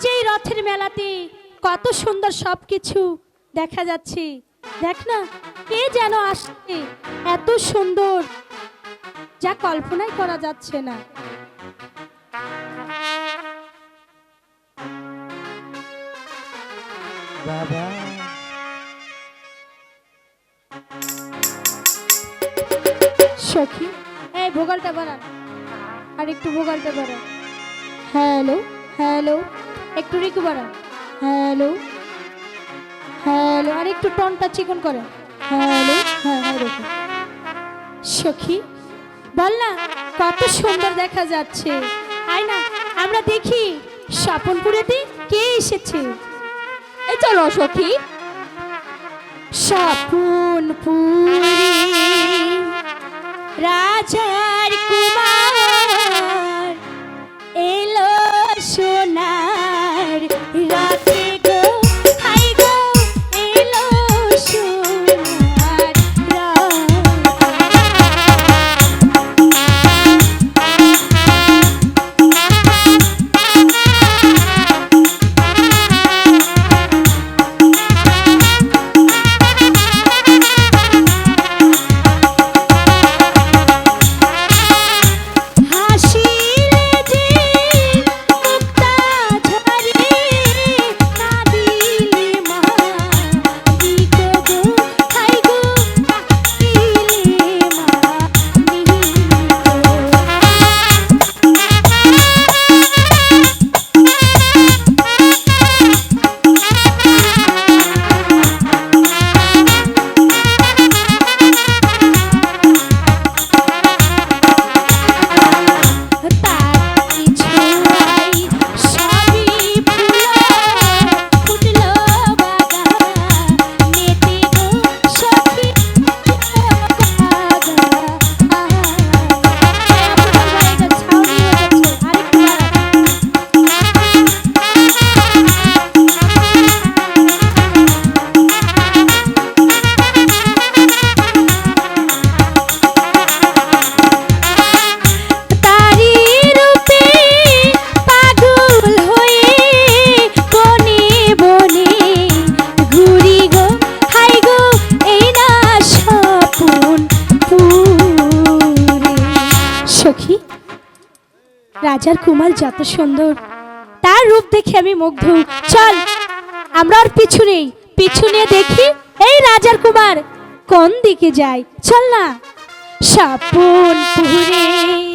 আজ এই রথের মেলাতে কত সুন্দর সব কিছু দেখা যাচ্ছে। দেখ না কে যেন আসছে এত সুন্দর যা কল্পনাই করা যাচ্ছে না। বাবা। সখী এই ভোগালটা বাড়ান আর একটু ভোগালটা বাড়ান হ্যালো হ্যালো। একটু রিকু বাড়ান হ্যালো? হ্যালো আর একটু টনটা চিকন করেন হ্যালো? হ্যাঁ হ্যাঁ রেখো সখী, বল না, কত সুন্দর দেখা যাচ্ছে। আয় না, আমরা দেখি, স্বপনপুরেতে কে এসেছে? এই চলো সখী। স্বপনপুরে রাজার কুমার এলো সোনার রাজার কুমার যত সুন্দর। তার রূপ দেখে আমি মুগ্ধ। চল, আমরা আর পিছু নেই। পিছু নিয়ে দেখি এই রাজার কুমার। কোন দিকে যায়? চল না। সাপুন পুরে